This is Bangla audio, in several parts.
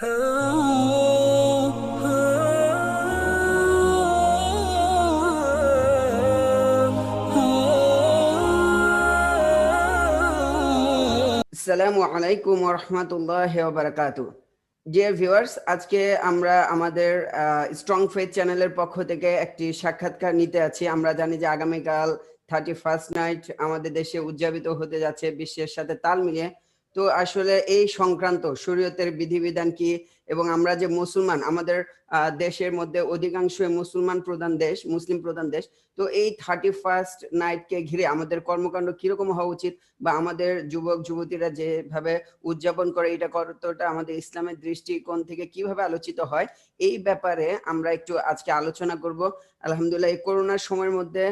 আসসালামু আলাইকুম রহমতুল্লাহ বারাকাতু ডিয়ার ভিউয়ার্স আজকে আমরা আমাদের স্ট্রং ফেথ চ্যানেলের পক্ষ থেকে একটি সাক্ষাৎকার নিতে আছি। আমরা জানি যে আগামীকাল থার্টি ফার্স্ট নাইট আমাদের দেশে উদযাপিত হতে যাচ্ছে, বিশ্বের সাথে তাল মিলিয়ে। তো আসলে এই সংক্রান্ত শরীয়তের বিধিবিধান কি? এবং আমরা যে মুসলমান, আমাদের দেশের মধ্যে অধিকাংশ মুসলমান প্রধান দেশ, মুসলিম প্রধান দেশ, তো এই থার্টি ফার্স্ট নাইটকে ঘিরে আমাদের কর্মকাণ্ড কীরকম হওয়া উচিত? বা আমাদের যুবক, যুবতীরা যেভাবে উদযাপন করে, এটা কতটা আমাদের ইসলামের দৃষ্টিকোণ থেকে কীভাবে আলোচিত হয়? এই ব্যাপারে আমরা একটু আজকে আলোচনা করব। আলহামদুলিল্লাহ, এই করোনার সময়ের মধ্যে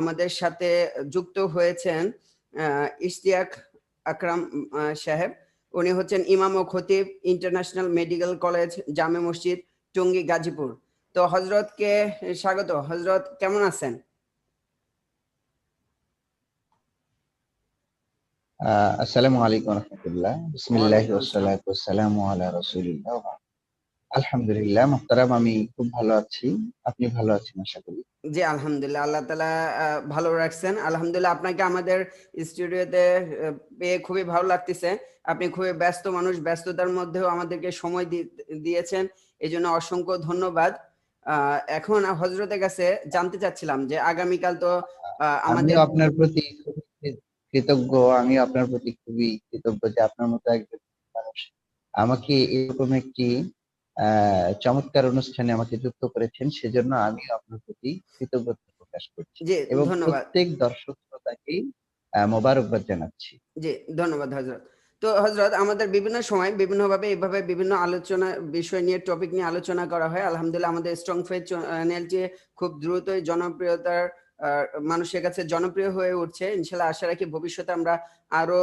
আমাদের সাথে যুক্ত হয়েছেন ইশতিয়াক আকরাম সাহেব। উনি হচ্ছেন ইমাম ও খতিব, ইন্টারন্যাশনাল মেডিকেল কলেজ, জামে মসজিদ, টঙ্গী, গাজীপুর। তো হজরতকে স্বাগত। হজরত, কেমন আছেন? আসসালামু আলাইকুম রহমতুল্লাহ। বিসমিল্লাহ ওয়াসসালাতু ওয়াসসালামু আলা রাসূলিল্লাহ। আলহামদুলিল্লাহ মুহতারাম আমি খুব ভালো আছি। আপনি ভালো আছেন আশা করি? জি আলহামদুলিল্লাহ। আল্লাহ তালা ভালো রাখছেন। আলহামদুলিল্লাহ আপনাকে আমাদের স্টুডিওতে পেয়ে খুবই ভালো লাগতেছে। আপনি খুবই ব্যস্ত মানুষ ব্যস্ততার মধ্যেও আমাদেরকে সময় দিয়েছেন। এই জন্য অসংখ্য ধন্যবাদ। এখন হজরতের কাছে জানতে চাচ্ছিলাম যে আগামীকাল তো আমাদের আপনার প্রতি কৃতজ্ঞ। আমি আপনার প্রতি খুবই কৃতজ্ঞ যে আপনার মতো একজন মানুষ আমাকে এরকম একটি চমৎকার অনুষ্ঠানে আমাকে যুক্ত করেছেন। সেজন্য আমি আপনার প্রতি কৃতজ্ঞতা প্রকাশ করছি এবং প্রত্যেক দর্শক শ্রোতাকে আহ মোবারকবাদ জানাচ্ছি। জি ধন্যবাদ হজরত তো হজরত আমাদের বিভিন্ন সময় বিভিন্নভাবে এইভাবে বিভিন্ন আলোচনা বিষয় নিয়ে টপিক নিয়ে আলোচনা করা হয়। আলহামদুলিল্লাহ আমাদের স্ট্রং ফেথ চ্যানেলটি খুব দ্রুতই জনপ্রিয়তার মানুষের কাছে জনপ্রিয় হয়ে উঠছে। ইনশাল্লাহ আশা রাখি ভবিষ্যতে আমরা আরও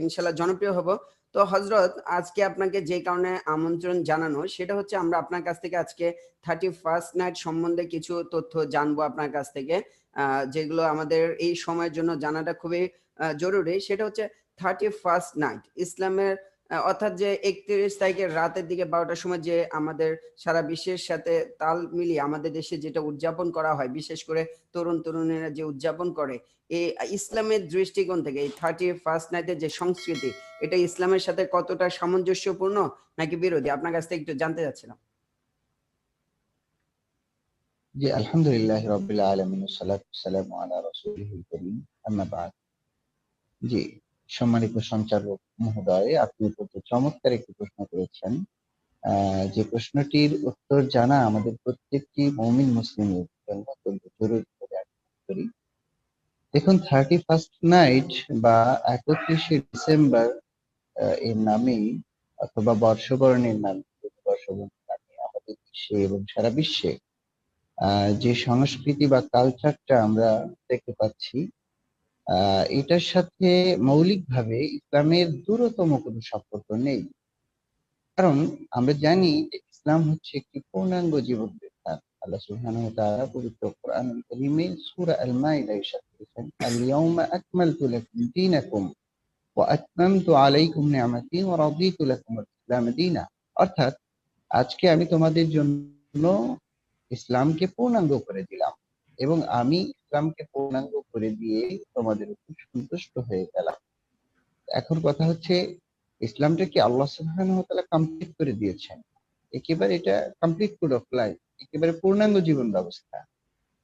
ইনশাল্লাহ জনপ্রিয় হব। তো হজরত আজকে আপনাকে যে কারণে আমন্ত্রণ জানানো, সেটা হচ্ছে আমরা আপনার কাছ থেকে আজকে থার্টি ফার্স্ট নাইট সম্বন্ধে কিছু তথ্য জানব আপনার কাছ থেকে যেগুলো আমাদের এই সময়ের জন্য জানাটা খুবই জরুরি। সেটা হচ্ছে থার্টি ফার্স্ট নাইট ইসলামের অর্থাৎ যে একত্রিশ তারিখের রাতের দিকে বারোটার সময় যে আমাদের সারা বিশ্বের সাথে তাল মিলিয়ে আমাদের দেশে যেটা উদযাপন করা হয়, বিশেষ করে তরুণ তরুণীরা যে উদযাপন করে এই ইসলামের দৃষ্টিকোণ থেকে এই থার্টি ফার্স্ট নাইটের যে সংস্কৃতি, এটা ইসলামের সাথে কতটা সামঞ্জস্যপূর্ণ নাকি বিরোধী? আপনার কাছ থেকে একটু জানতে চাচ্ছিলাম। জি, আলহামদুলিল্লাহ রবিল আলমিন সালাম আলা রসুলিহিল করিম জি সম্মানিত সঞ্চালক মহোদয়, আপনি অত্যন্ত চমৎকার একটি প্রশ্ন করেছেন যে প্রশ্নটির উত্তর জানা আমাদের প্রত্যেকটি মৌমিন মুসলিমের জন্য অত্যন্ত জরুরি বলে আমি মনে করি। দেখুন থার্টি ফার্স্ট নাইট বা একত্রিশে ডিসেম্বর এর নামেই অথবা বর্ষবরণের নামে বর্ষবরণের নামে আমাদের দেশে এবং সারা বিশ্বে যে সংস্কৃতি বা কালচারটা আমরা দেখতে পাচ্ছি এটার সাথে মৌলিকভাবে ইসলামের দূরতম কোনো সম্পর্ক নেই। কারণ আমরা জানি যে ইসলাম হচ্ছে একটি পূর্ণাঙ্গ জীবন বিধান আল্লাহ সুবহানাহু ওয়া তাআলা পবিত্র কোরআনুল কারীমে সূরা আল মাইদা ইরশাদ করেছেন আল ইয়াউমা আকমালতু লাকুম দীনাকুম ওয়া আতমামতু আলাইকুম নি'মাতি ওয়া রাদিতু লাকুম ইসলাম দীনা। অর্থাৎ আজকে আমি তোমাদের জন্য ইসলামকে পূর্ণাঙ্গ করে দিলাম। এবং আমি ইসলামকে পূর্ণাঙ্গ করে দিয়ে তোমাদের উপর সন্তুষ্ট হয়ে গেলাম। এখন কথা হচ্ছে ইসলামটা কি আল্লাহ সুবহানাহু কমপ্লিট করে দিয়েছেন? একেবারে এটা কমপ্লিট কোড অফ লাইফ একেবারে পূর্ণাঙ্গ জীবন ব্যবস্থা।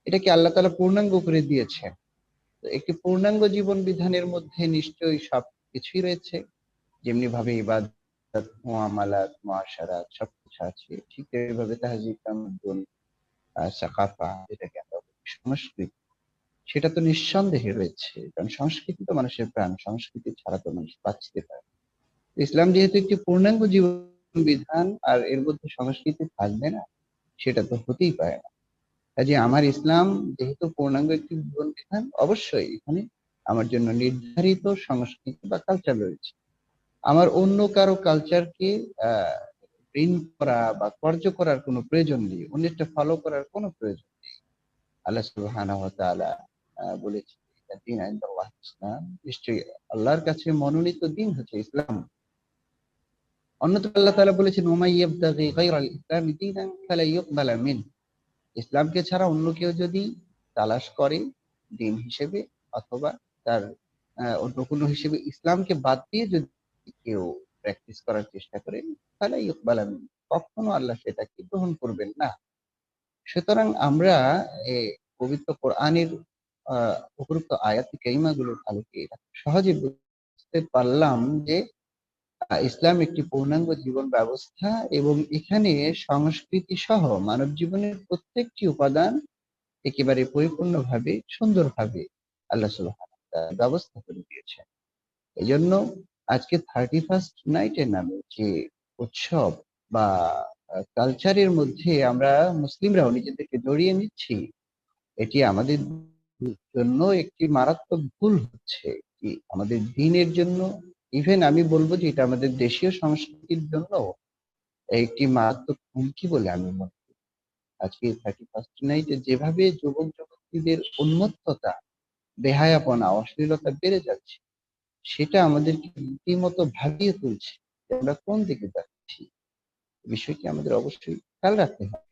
এটা কি আল্লাহ তাআলা পূর্ণাঙ্গ করে দিয়েছেন? তো একটি পূর্ণাঙ্গ জীবন বিধানের মধ্যে নিশ্চয়ই সব কিছুই রয়েছে। যেমনি ভাবে ইবাদত মুআমালাত মুআশারাত সবকিছু আছে। ঠিক এইভাবে আহ, সাকাফা যেটাকে সংস্কৃতি। সেটা তো নিঃসন্দেহে রয়েছে, কারণ সংস্কৃতি তো মানুষের প্রাণ, সংস্কৃতি ছাড়া তো মানুষ বাঁচতে পারে। ইসলাম যেহেতু একটি পূর্ণাঙ্গ জীবন বিধান আর এর মধ্যে সংস্কৃতি থাকবে না, সেটা তো হতেই পারে না। কাজে আমার ইসলাম যেহেতু পূর্ণাঙ্গ একটি জীবন বিধান অবশ্যই এখানে আমার জন্য নির্ধারিত সংস্কৃতি বা কালচার রয়েছে। আমার অন্য কারও কালচারকে আহ ঋণ করা বা কর্য করার কোনো প্রয়োজন নেই অন্যটা ফলো করার কোনো প্রয়োজন নেই। আল্লাহ সুবহানাহু ওয়া তাআলা দিন ইসলাম। নিশ্চয়ই আল্লাহর কাছে মনোনীত দিন হচ্ছে ইসলাম। অন্যত্র আল্লাহ তাআলা বলেছেন ইয়াবতাগি গায়রাল ইসলামি দীনান ফালা মিন। ইসলামকে ছাড়া অন্য কেউ যদি তালাশ করে দিন হিসেবে অথবা তার অন্য কোনো হিসেবে ইসলামকে বাদ দিয়ে যদি কেউ প্র্যাকটিস করার চেষ্টা করে তাহলে ইউকবালা মিন। কখনো আল্লাহ সেটাকে গ্রহণ করবেন না। সুতরাং আমরা পবিত্র কোরআনের উপরোক্ত আয়াতি কাইমাগুলোর আলোকে সহজে বুঝতে পারলাম যে ইসলাম একটি পূর্ণাঙ্গ জীবন ব্যবস্থা এবং এখানে সংস্কৃতি সহ মানব জীবনের প্রত্যেকটি উপাদান একেবারে পরিপূর্ণভাবে, সুন্দরভাবে আল্লাহ ব্যবস্থা করে দিয়েছেন। এই জন্য আজকে থার্টি ফার্স্ট নাইটের নামে যে উৎসব বা কালচারের মধ্যে আমরা মুসলিমরাও নিজেদেরকে জড়িয়ে নিচ্ছি। এটি আমাদের জন্য একটি মারাত্মক ভুল হচ্ছে। কি আমাদের দিনের জন্য ইভেন আমি বলব যে এটা আমাদের দেশীয় সংস্কৃতির জন্য একটি মারাত্মক হুমকি বলে আমি মনে করি। আজকে থার্টি ফার্স্ট নাইটে যেভাবে যুবক যুবতীদের উন্মত্ততা, বেহায়াপনা, অশ্লীলতা বেড়ে যাচ্ছে, সেটা আমাদেরকে রীতিমতো ভাবিয়ে তুলছে। আমরা কোন দিকে যাচ্ছি? বিষয়টি আমাদের অবশ্যই খেয়াল রাখতে হবে।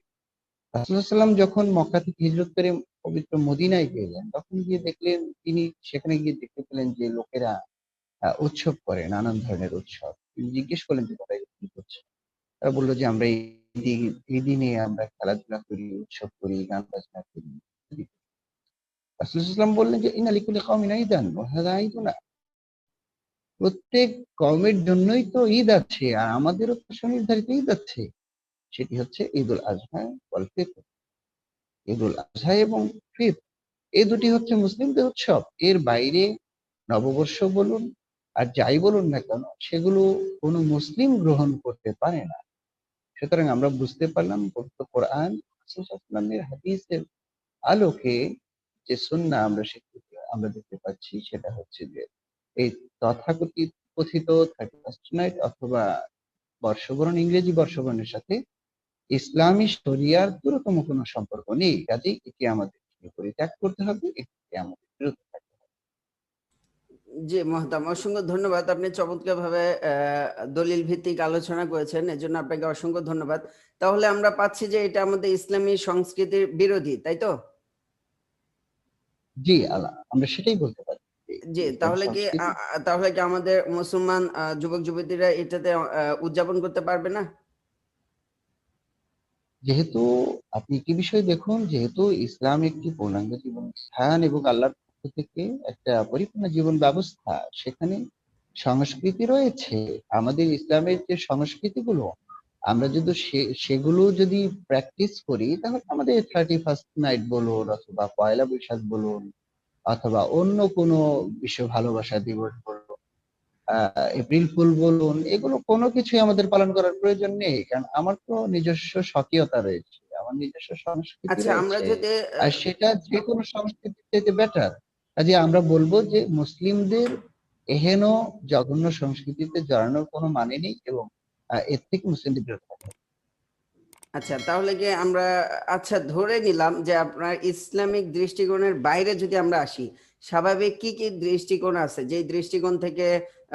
রাসুল্লাহাম যখন মক্কা থেকে হিজরত করে পবিত্র মদিনায় গেলেন, তখন গিয়ে দেখলেন তিনি সেখানে গিয়ে দেখতে পেলেন যে লোকেরা উৎসব করে, নানান ধরনের উৎসব। তিনি জিজ্ঞেস করলেন যে তারা কি করছে? তারা বলল যে, আমরা এই দিনে আমরা খেলাধুলা করি, উৎসব করি, গান বাজনা করি। রাসুলাম বললেন যে ইনালিকুল কমিন ঈদান ওয়াহাদা ঈদুনা প্রত্যেক কমের জন্যই তো ঈদ আছে, আর আমাদেরও তো সুনির্ধারিত ঈদ আছে। সেটি হচ্ছে ঈদুল আজহা ওয়াল ঈদুল আজহা এবং ফিত এই দুটি হচ্ছে মুসলিমদের উৎসব। এর বাইরে নববর্ষ বলুন, আর যাই বলুন না কেন, সেগুলো কোনো মুসলিম গ্রহণ করতে পারে না। সুতরাং আমরা বুঝতে পারলাম পবিত্র কোরআন রাসূলের হাদিসের আলোকে যে সুন্না আমরা আমরা দেখতে পাচ্ছি, সেটা হচ্ছে যে এই তথাকথিত কথিত থার্টি ফার্স্ট নাইট অথবা বর্ষবরণ ইংরেজি বর্ষবরণের সাথে ইসলামী শরিয়ার দূরতম কোনো সম্পর্ক নেই। কাজেই এটি আমাদের পরিত্যাগ করতে হবে এটি আমাদের থাকতে হবে। জি মহতাম অসংখ্য ধন্যবাদ। আপনি চমৎকার ভাবে দলিল ভিত্তিক আলোচনা করেছেন এজন্য আপনাকে অসংখ্য ধন্যবাদ। তাহলে আমরা পাচ্ছি যে এটা আমাদের ইসলামী সংস্কৃতির বিরোধী তাই তো? জি আল্লাহ আমরা সেটাই বলতে পারি। জি তাহলে কি তাহলে কি আমাদের মুসলমান যুবক যুবতীরা এটাতে উদযাপন করতে পারবে না? যেহেতু আপনি কি বিষয় দেখুন যেহেতু ইসলাম একটি পূর্ণাঙ্গ জীবন স্থান এবং আল্লাহর পক্ষ থেকে একটা পরিপূর্ণ জীবন ব্যবস্থা সেখানে সংস্কৃতি রয়েছে। আমাদের ইসলামের যে সংস্কৃতিগুলো আমরা যদি সে- সেগুলো যদি প্র্যাকটিস করি তাহলে আমাদের থার্টি ফার্স্ট নাইট বলুন অথবা পয়লা বৈশাখ বলুন অথবা অন্য কোনো বিশ্ব ভালোবাসা দিবস বলুন এপ্রিল ফুল বলুন এগুলো কোনো কিছুই আমাদের পালন করার প্রয়োজন নেই কারণ আমার তো নিজস্ব স্বকীয়তা রয়েছে আমার নিজস্ব সংস্কৃতি আচ্ছা আমরা যদি আর সেটা যে কোনো সংস্কৃতির চাইতে বেটার কাজে আমরা বলব যে মুসলিমদের এহেন জঘন্য সংস্কৃতিতে জড়ানোর কোনো মানে নেই এবং এর থেকে মুসলিমদের বিরত। আচ্ছা তাহলে কি আমরা আচ্ছা ধরে নিলাম যে আপনার ইসলামিক দৃষ্টিকোণের বাইরে যদি আমরা আসি স্বাভাবিক কি কি দৃষ্টিকোণ আছে? যে দৃষ্টিকোণ থেকে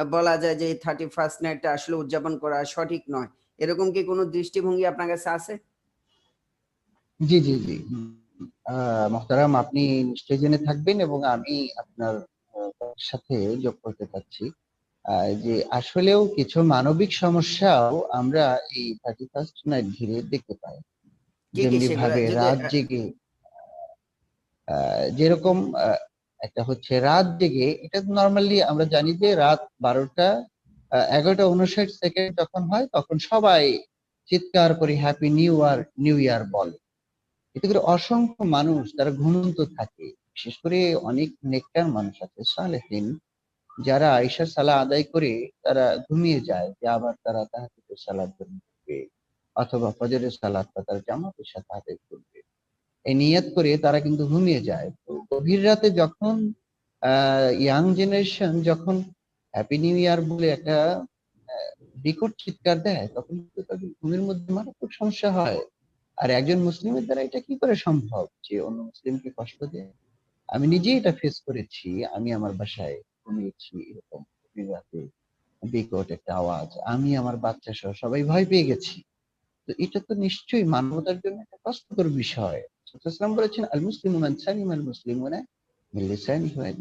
বলা যায় যে থার্টি ফার্স্ট নাইটটা আসলে উদযাপন করা সঠিক নয় এরকম কি কোনো দৃষ্টিভঙ্গি আপনার কাছে আছে? জি জি জি। মোহতারাম আপনি নিশ্চয়ই জেনে থাকবেন এবং আমি আপনার সাথে যোগ করতে আহ, যে আসলেও কিছু মানবিক সমস্যাও আমরা এই থার্টি ফার্স্ট নাইট ঘিরে দেখতে পাই। যেমনি ভাবে রাত জেগে যেরকম একটা হচ্ছে রাত জেগে এটা নর্মালি আমরা জানি যে রাত বারোটা এগারোটা উনষাট সেকেন্ড যখন হয় তখন সবাই চিৎকার করে happy new year new year বলে। এতে করে অসংখ্য মানুষ তারা ঘুমন্ত থাকে বিশেষ করে অনেক নেককার মানুষ আছে সালেহীন যারা আয়েশার সালা আদায় করে, তারা ঘুমিয়ে যায় যে আবার তারা তাহাজুদের সালাদ করবে অথবা ফজরের সালাতটা তারা জামাতের সাথে আদায় করবে। এই নিয়ত করে তারা কিন্তু ঘুমিয়ে যায়। তো গভীর রাতে যখন ইয়াং জেনারেশন যখন হ্যাপি নিউ ইয়ার বলে একটা বিকট চিৎকার দেয়, তখন কিন্তু তাদের ঘুমের মধ্যে মারাত্মক সমস্যা হয়। আর একজন মুসলিমের দ্বারা এটা কি করে সম্ভব যে অন্য মুসলিমকে কষ্ট দেয়? আমি নিজেই এটা ফেস করেছি, আমি আমার বাসায়। ঘুমিয়েছি, এরকম রাতে বিকট একটা আওয়াজ। আমি, আমার বাচ্চা সহ সবাই ভয় পেয়ে গেছি। তো এটা তো নিশ্চয়ই মানবতার জন্য একটা কষ্টকর বিষয়। ইসলাম বলেছেন আল মুসলিম মান সালিম আল মুসলিমুনা মিন লিসানিহি ওয়া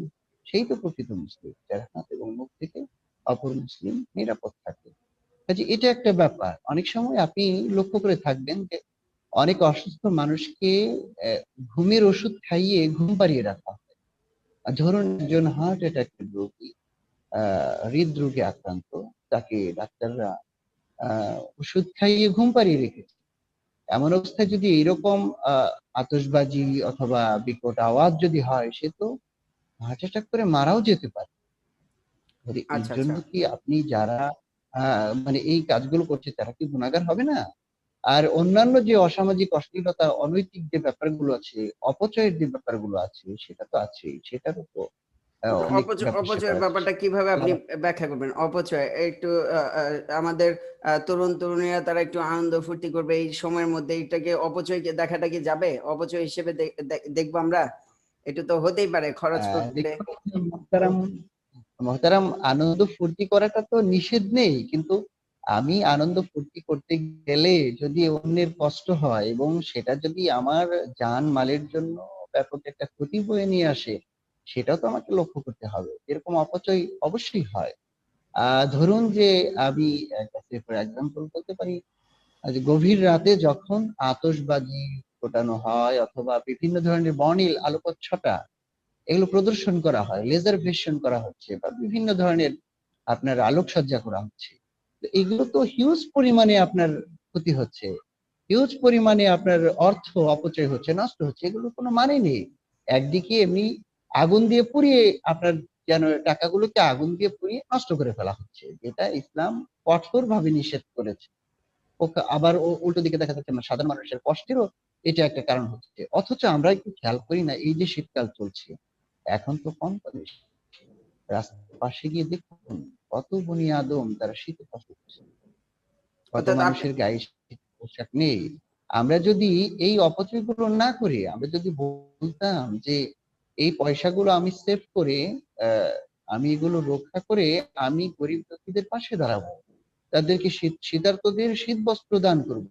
সেই তো প্রকৃত মুসলিম, যার হাত এবং মুখ থেকে অপর মুসলিম নিরাপদ থাকে। কাজে এটা একটা ব্যাপার। অনেক সময় আপনি লক্ষ্য করে থাকবেন যে, অনেক অসুস্থ মানুষকে ঘুমের ওষুধ খাইয়ে ঘুম পাড়িয়ে রাখা হয়। ধরুন একজন হার্ট অ্যাটাকের রোগী হৃদরোগে আক্রান্ত তাকে ডাক্তাররা ওষুধ খাইয়ে ঘুম পাড়িয়ে রেখেছে। এমন অবস্থায় যদি এরকম আহ, আতশবাজি অথবা বিকট আওয়াজ যদি হয় সে তো হার্ট অ্যাটাক করে মারাও যেতে পারে। এর আচ্ছা, জন্য আচ্ছা। কি আপনি যারা আহ, মানে এই কাজগুলো করছে তারা কি গুণাগার হবে না? আর অন্যান্য যে অসামাজিক অশ্লীলতা অনৈতিক যে ব্যাপারগুলো আছে অপচয়ের যে ব্যাপারগুলো আছে সেটা তো আছেই সেটারও তো অপচয় অপচয়ের ব্যাপারটা কীভাবে আপনি ব্যাখ্যা করবেন? অপচয় একটু আমাদের তরুণ তরুণীরা তারা একটু আনন্দ ফুর্তি করবে এই সময়ের মধ্যে এটাকে অপচয়কে দেখাটা কি যাবে? অপচয় হিসেবে দেখব আমরা? এটা তো হতেই পারে খরচ করতে। মহতারাম মহতারাম আনন্দ ফুর্তি করাটা তো নিষেধ নেই কিন্তু আমি আনন্দ ফুর্তি করতে গেলে যদি অন্যের কষ্ট হয় এবং সেটা যদি আমার জান মালের জন্য ব্যাপক একটা ক্ষতি বয়ে নিয়ে আসে, সেটাও তো আমাকে লক্ষ্য করতে হবে। এরকম অপচয় অবশ্যই হয়। আহ, ধরুন যে আমি এক্সাম্পল বলতে পারি। যে গভীর রাতে যখন আতশবাজি ফোটানো হয় অথবা বিভিন্ন ধরনের বর্ণিল, আলোকচ্ছটা, এগুলো প্রদর্শন করা হয় লেজার ভেশন করা হচ্ছে বা বিভিন্ন ধরনের আপনার আলোকসজ্জা করা হচ্ছে। এগুলো তো হিউজ পরিমাণে আপনার ক্ষতি হচ্ছে। হিউজ পরিমাণে আপনার অর্থ অপচয় হচ্ছে, নষ্ট হচ্ছে এগুলো কোনো মানে নেই। একদিকে এমনি আগুন দিয়ে পুড়িয়ে আপনার যেন টাকাগুলোকে আগুন দিয়ে পুড়িয়ে নষ্ট করে ফেলা হচ্ছে, যেটা ইসলাম কঠোর ভাবে নিষেধ করেছে। আবার উল্টো দিকে দেখা যাচ্ছে সাধারণ মানুষের কষ্টেরও এটা একটা কারণ হচ্ছে। অথচ আমরা একটু খেয়াল করি না, এই যে শীতকাল চলছে, এখন তো কম করে রাস্তার পাশে গিয়ে দেখুন কত বনি আদম তারা শীতে কষ্ট কত মানুষের গায়ে পোশাক নেই। আমরা যদি এই অপচয়গুলো না করে আমরা যদি বলতাম যে এই পয়সাগুলো আমি সেভ করে আমি এগুলো রক্ষা করে আমি গরিব দুঃখীদের পাশে দাঁড়াবো তাদেরকে শীত শীতার্তদের শীত বস্ত্র দান করব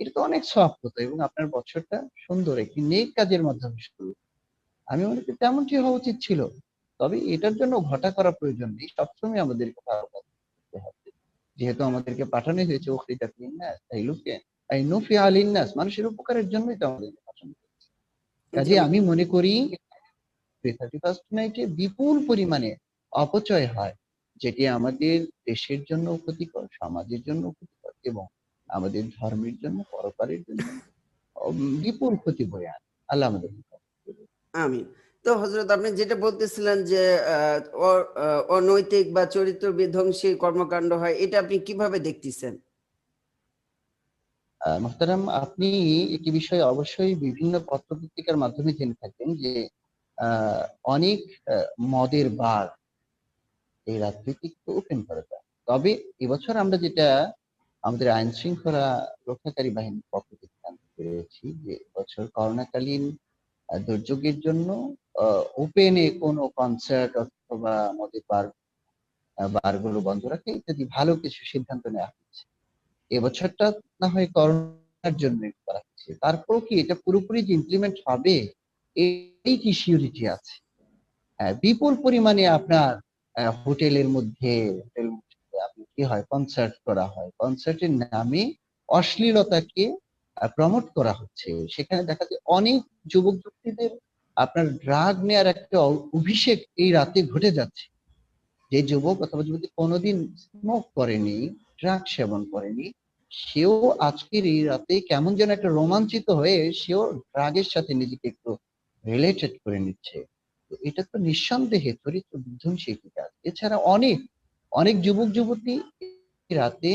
এটা তো অনেক সফট হতো এবং আপনার বছরটা সুন্দর একটি নেক কাজের মাধ্যমে শুরু। আমি মনে করি তেমনটি হওয়া উচিত ছিল। তবে এটার জন্য ঘটা করা প্রয়োজন নেই। সবসময় আমাদেরকে যেহেতু আমাদেরকে পাঠানো হয়েছে তাই মানুষের উপকারের জন্যই তো আমাদেরকে পাঠানো হয়েছে। কাজে আমি মনে করি বিপুল পরিমাণে অপচয় হয়, যেটি আমাদের দেশের জন্য ক্ষতিকর, সমাজের জন্য ক্ষতিকর এবং আমাদের ধর্মের জন্য, পরকারের জন্য বিপুল ক্ষতি বয়ে আনে। আল্লাহ আমাদের হেফাজত করুন। আমি তো হজরত আপনি যেটা বলতেছিলেন যে অনৈতিক বা চরিত্র বিধ্বংসী কর্মকাণ্ড হয়, এটা আপনি কীভাবে দেখতেছেন? মোহতারাম, আপনি একটি বিষয়ে অবশ্যই বিভিন্ন পত্রপত্রিকার মাধ্যমে জেনে থাকবেন যে অনেক মদের বার এই রাজনীতি ওপেন করা তবে এবছর আমরা যেটা আমাদের আইন শৃঙ্খলা রক্ষাকারী বাহিনীর পক্ষ থেকে জানতে পেরেছি যে, এবছর করোনাকালীন দুর্যোগের জন্য ওপেনে কোনো কনসার্ট অথবা মদের বার বারগুলো বন্ধ রাখে ইত্যাদি ভালো কিছু সিদ্ধান্ত নেওয়া হচ্ছে। এবছরটা না হয় করোনার জন্য করা হচ্ছে। তারপরও কি এটা পুরোপুরি যে ইমপ্লিমেন্ট হবে এই কি সিউরিটি আছে? আহ, বিপুল পরিমাণে আপনার হোটেলের মধ্যে হোটেল আপনি কি হয় কনসার্ট করা হয়। কনসার্টের নামে অশ্লীলতাকে প্রমোট করা হচ্ছে। সেখানে দেখা যায় অনেক যুবক যুবতীদের আপনার ড্রাগ নেয়ার একটা অভিষেক এই রাতে ঘটে যাচ্ছে। যে যুবক অথবা যুবতী কোনোদিন স্মোক করেনি ড্রাগ সেবন করেনি, সেও আজকের এই রাতে কেমন যেন একটা রোমাঞ্চিত হয়ে সেও ড্রাগের সাথে নিজেকে একটু রিলেটেড করে নিচ্ছে। তো এটা তো নিঃসন্দেহে চরিত্র বিধ্বংসী একটি কাজ। এছাড়া অনেক অনেক যুবক যুবতী রাতে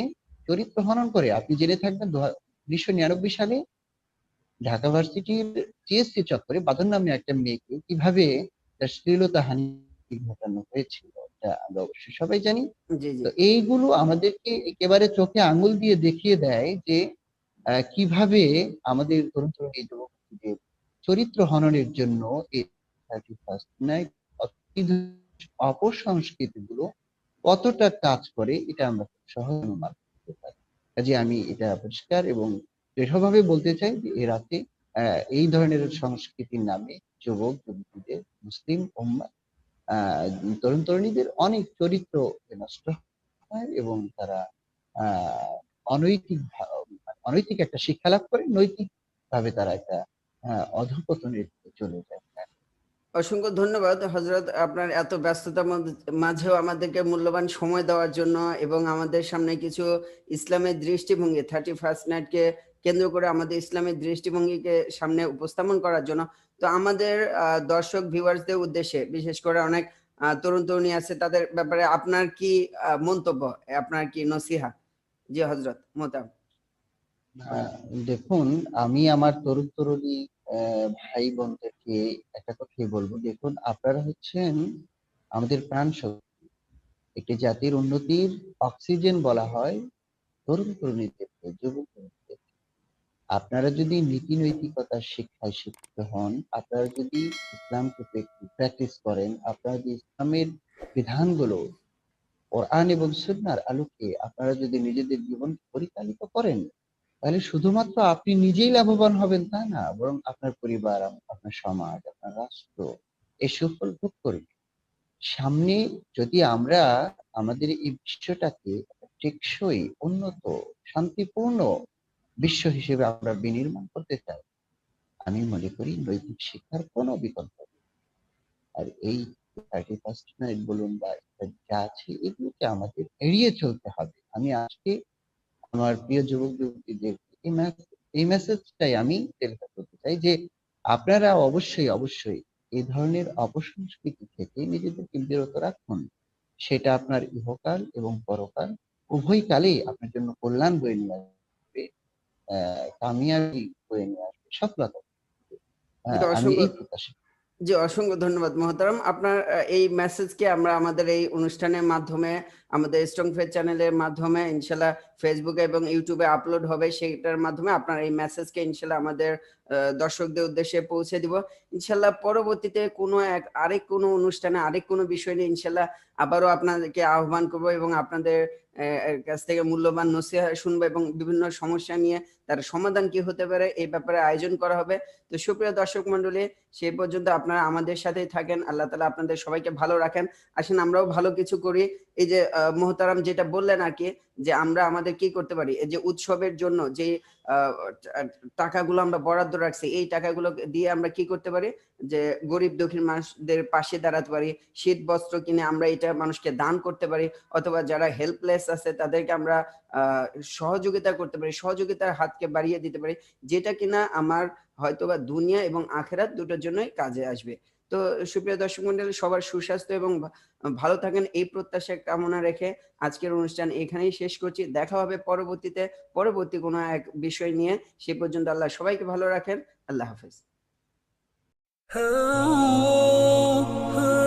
চরিত্র হনন করে। আপনি জেনে থাকবেন উনিশশো নিরানব্বই সালে ঢাকা ভার্সিটির টিএসসি চত্বরে বাদন নামে একটা মেয়েকে কীভাবে তার শ্লীলতা হানি ঘটানো হয়েছিল এটা আমরা অবশ্যই সবাই জানি। তো এইগুলো আমাদেরকে একেবারে চোখে আঙুল দিয়ে দেখিয়ে দেয় যে কীভাবে আমাদের তরুণ তরুণী যুবকদের চরিত্র হননের জন্য এই থার্টি ফার্স্ট নাইট অপসংস্কৃতি গুলো কতটা কাজ করে এটা আমরা সহজে অনুমান করতে পারি। কাজে আমি এটা পরিষ্কার এবং দৃঢ়ভাবে বলতে চাই যে এ রাতে এই ধরনের সংস্কৃতির নামে যুবক যুবতীদের মুসলিম আহ, তরুণ তরুণীদের অনেক চরিত্র নষ্ট হয় এবং তারা অনৈতিক অনৈতিক একটা শিক্ষা লাভ করে নৈতিক ভাবে তারা একটা অধঃপতনের চলে যায়। অসংখ্য ধন্যবাদ। হজরত আপনার এত ব্যস্ততার মাঝেও আমাদেরকে মূল্যবান সময় দেওয়ার জন্য এবং আমাদের সামনে কিছু ইসলামের দৃষ্টিভঙ্গি থার্টি ফার্স্ট নাইটকে কেন্দ্র করে আমাদের ইসলামের দৃষ্টিভঙ্গিকে সামনে উপস্থাপন করার জন্য। তো আমাদের দর্শক ভিউয়ার্সদের উদ্দেশ্যে বিশেষ করে অনেক তরুণ তরুণী আছে, তাদের ব্যাপারে আপনার কি মন্তব্য? আপনার কি নসিহা? জি হজরত মোতাম। দেখুন, আমি আমার তরুণ তরুণী ভাই বোনদেরকে একটা কথাই বলব। দেখুন, আপনারা হচ্ছেন আমাদের প্রাণ একটি জাতির উন্নতির অক্সিজেন বলা হয় তরুণ তরুণীদেরকে যুবক আপনারা যদি নীতি নৈতিকতার শিক্ষায় শিক্ষিত হন, আপনারা যদি ইসলামকে প্র্যাকটিস করেন, আপনারা যদি ইসলামের বিধানগুলো কোরআন এবং সুন্নার আলোকে আপনারা যদি নিজেদের জীবন পরিচালিত করেন তাহলে শুধুমাত্র আপনি নিজেই লাভবান হবেন তা না, বরং আপনার পরিবার আপনার সমাজ, আপনার রাষ্ট্র এ সুফল ভোগ করবে সামনে যদি আমরা, আমাদের এই বিশ্বটাকে টেকসই, উন্নত, শান্তিপূর্ণ বিশ্ব হিসেবে আমরা বিনির্মাণ করতে চাই, আমি মনে করি নৈতিক শিক্ষার কোনো বিকল্প নেই। আর এই থার্টি ফার্স্ট নাইট বলুন বা যা আছে, এগুলোকে আমাদের এড়িয়ে চলতে হবে আমি আজকে আমার প্রিয় যুবক যুবতীদের এই মেসেজটাই আমি টেলিকাস্ট করতে চাই যে আপনারা অবশ্যই অবশ্যই এই ধরনের অপসংস্কৃতি থেকে নিজেদেরকে বিরত রাখুন। সেটা আপনার ইহকাল এবং পরকাল উভয় কালেই আপনার জন্য কল্যাণ বয়ে নিয়ে আসবে কামিয়াবি বয়ে নিয়ে আসবে সফলতা জি অসংখ্য ধন্যবাদ মহতারাম আপনার এই মেসেজকে আমরা আমাদের এই অনুষ্ঠানের মাধ্যমে আমাদের স্ট্রং ফেজ চ্যানেলের মাধ্যমে ইনশাল্লাহ ফেসবুকে এবং ইউটিউবে আপলোড হবে, সেটার মাধ্যমে আপনার এই মেসেজকে ইনশাল্লাহ আমাদের দর্শকদের উদ্দেশ্যে পৌঁছে দিব। ইনশাল্লাহ পরবর্তীতে কোনো এক, আরেক কোনো অনুষ্ঠানে, আরেক কোনো বিষয় নিয়ে ইনশাল্লাহ আবারও আপনাদেরকে আহ্বান করব এবং আপনাদের কাছ থেকে মূল্যবান নসিহা শুনব এবং বিভিন্ন সমস্যা নিয়ে তার সমাধান কি হতে পারে এই ব্যাপারে আয়োজন করা হবে। তো সুপ্রিয় দর্শক মন্ডলী সেই পর্যন্ত আপনারা আমাদের সাথেই থাকেন। আল্লাহ তালা আপনাদের সবাইকে ভালো রাখেন। আসেন আমরাও ভালো কিছু করি। এই যে মোহতারাম যেটা বললেন আর কি, যে আমরা আমাদের কি করতে পারি? যে উৎসবের জন্য যে টাকাগুলো আমরা বরাদ্দ রাখছি, এই টাকাগুলো দিয়ে আমরা কি করতে পারি? যে গরিব দুঃখী মানুষদের পাশে দাঁড়াতে পারি, শীত বস্ত্র কিনে আমরা এটা মানুষকে দান করতে পারি, অথবা যারা হেল্পলেস আছে তাদেরকে আমরা সহযোগিতা করতে পারি, সহযোগিতার হাতকে বাড়িয়ে দিতে পারি, যেটা কিনা আমার হয়তোবা দুনিয়া এবং আখেরাত দুটোর জন্যই কাজে আসবে। তো সুপ্রিয় দর্শক মন্ডলী, সবার সুস্বাস্থ্য এবং ভালো থাকেন এই প্রত্যাশা কামনা রেখে আজকের অনুষ্ঠান এখানেই শেষ করছি। দেখা হবে পরবর্তীতে, পরবর্তী কোনো এক বিষয় নিয়ে। সে পর্যন্ত আল্লাহ সবাইকে ভালো রাখেন। আল্লাহ হাফেজ। হ্যাঁ, হ্যাঁ।